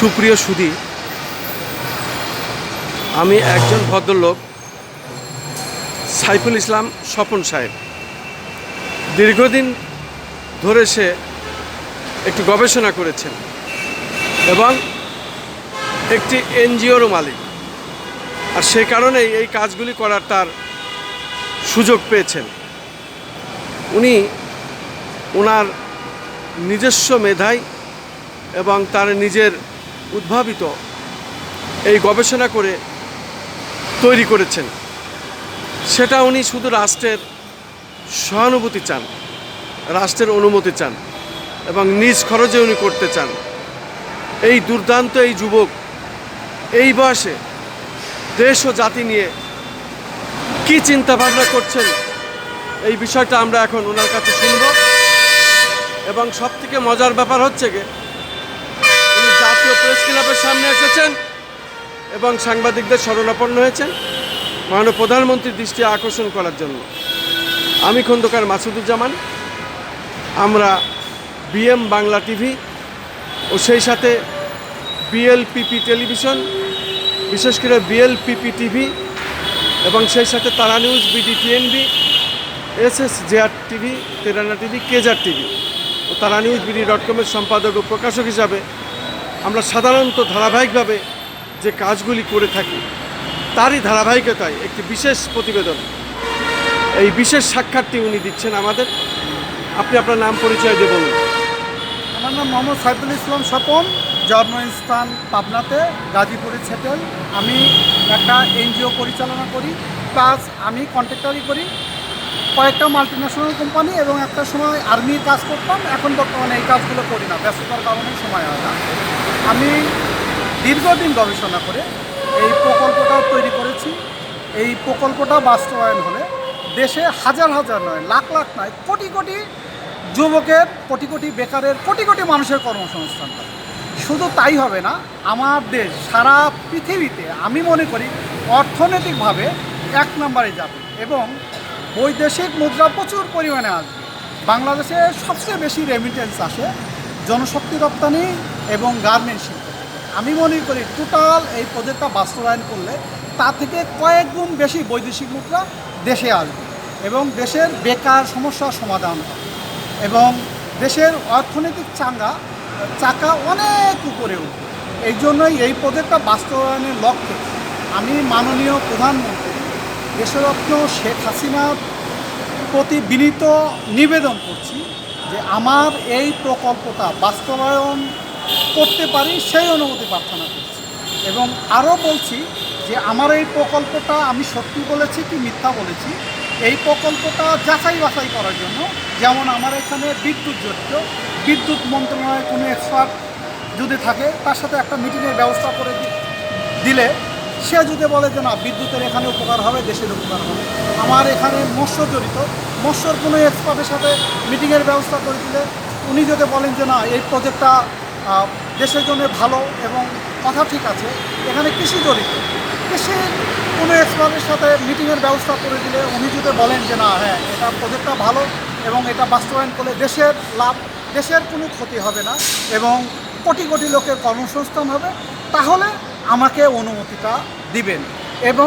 সুপ্রিয় সুধী, আমি একজন ভদ্রলোক, সাইফুল ইসলাম স্বপন সাহেব। দীর্ঘদিন ধরে সে একটি গবেষণা করেছেন এবং একটি এনজিওরও মালিক। আর সে কারণেই এই কাজগুলি করার তার সুযোগ পেয়েছেন। উনি ওনার নিজস্ব মেধায় এবং তার নিজের উদ্ভাবিত এই গবেষণা করে তৈরি করেছেন। সেটা উনি শুধু রাষ্ট্রের সহানুভূতি চান, রাষ্ট্রের অনুমতি চান এবং নিজ খরচে উনি করতে চান। এই দুর্দান্ত এই যুবক এই বয়সে দেশ ও জাতি নিয়ে কি চিন্তা ভাবনা করছেন, এই বিষয়টা আমরা এখন ওনার কাছে শুনব। এবং সব থেকে মজার ব্যাপার হচ্ছে গিয়ে জাতীয় প্রেস ক্লাবের সামনে এসেছেন এবং সাংবাদিকদের শরণাপন্ন হয়েছেন মাননীয় প্রধানমন্ত্রীর দৃষ্টি আকর্ষণ করার জন্য। আমি খন্দকার মাসুদুজ্জামান, আমরা বিএম বাংলা টিভি ও সেই সাথে বিএলপিপি টেলিভিশন, বিশেষ করে বিএলপিপি টিভি এবং সেই সাথে Tara news, BD, TNB S S JR TV, তেরানা TV, কেজার টিভি ও তারা নিউজ, বিডি ডট কমের সম্পাদক ও প্রকাশক হিসাবে আমরা সাধারণত ধারাবাহিকভাবে যে কাজগুলি করে থাকি, তারই ধারাবাহিকতায় একটি বিশেষ প্রতিবেদন। এই বিশেষ সাক্ষাৎটি উনি দিচ্ছেন আমাদের। আপনি আপনার নাম পরিচয় দিয়ে বলুন। আমার নাম মোহাম্মদ সাইফুল ইসলাম স্বপন, জন্মস্থান পাবনাতে, গাজীপুরে সেটেল আমি একটা এনজিও পরিচালনা করি, প্লাস আমি কন্ট্রাক্টারি করি। কয়েকটা মাল্টি ন্যাশনাল কোম্পানি এবং একটা সময় আর্মির কাজ করতাম, এখন বর্তমানে এই কাজগুলো করি না, ব্যস্ততার কারণে সময় হয় না। আমি দীর্ঘদিন গবেষণা করে এই প্রকল্পটাও তৈরি করেছি। এই প্রকল্পটা বাস্তবায়ন হলে দেশে হাজার হাজার নয়, লাখ লাখ নয়, কোটি কোটি যুবকের, কোটি কোটি বেকারের, কোটি কোটি মানুষের কর্মসংস্থান শুধু তাই হবে না, আমার দেশ সারা পৃথিবীতে আমি মনে করি অর্থনৈতিকভাবে এক নম্বরে যাবে এবং বৈদেশিক মুদ্রা প্রচুর পরিমাণে আসবে। বাংলাদেশে সবচেয়ে বেশি রেমিটেন্স আসে জনশক্তি রপ্তানি এবং গার্মেন্টস শিল্প। আমি মনে করি টোটাল এই প্রজেক্টটা বাস্তবায়ন করলে তা থেকে কয়েক গুণ বেশি বৈদেশিক মুদ্রা দেশে আসবে এবং দেশের বেকার সমস্যার সমাধান হবে এবং দেশের অর্থনৈতিক চাঙ্গা, চাকা অনেক উপরে উঠবে। এই জন্যই এই প্রজেক্টটা বাস্তবায়নের লক্ষ্যে আমি মাননীয় প্রধানমন্ত্রী দেশরত্ন শেখ হাসিনার প্রতি বিনীত নিবেদন করছি যে আমার এই প্রকল্পটা বাস্তবায়ন করতে পারি সেই অনুমতি প্রার্থনা করছি। এবং আরও বলছি যে আমার এই প্রকল্পটা আমি সত্যি বলেছি কি মিথ্যা বলেছি, এই প্রকল্পটা যাচাই বাছাই করার জন্য যেমন আমার এখানে বিদ্যুৎ জড়িত, বিদ্যুৎ মন্ত্রণালয়ের কোনো এক্সপার্ট যদি থাকে, তার সাথে একটা মিটিংয়ের ব্যবস্থা করে দিলে সে যদি বলে যে না, বিদ্যুতের এখানে উপকার হবে, দেশের উপকার হবে। আমার এখানে মৎস্য জড়িত। মৎস্যর কোনো এক্সপার্টের সাথে মিটিংয়ের ব্যবস্থা করে দিলে উনি যদি বলেন যে না, এই প্রজেক্টটা দেশের জন্য ভালো এবং কথা ঠিক আছে, এখানে কৃষি জড়িত। কৃষি কোনো এক্সপার্টের সাথে মিটিংয়ের ব্যবস্থা করে দিলে উনি যদি বলেন যে না হ্যাঁ এটা প্রজেক্টটা ভালো এবং এটা বাস্তবায়ন করলে দেশের লাভ, দেশের কোনো ক্ষতি হবে না এবং কোটি কোটি লোকের কর্মসংস্থান হবে, তাহলে আমাকে অনুমতিটা দিবেন। এবং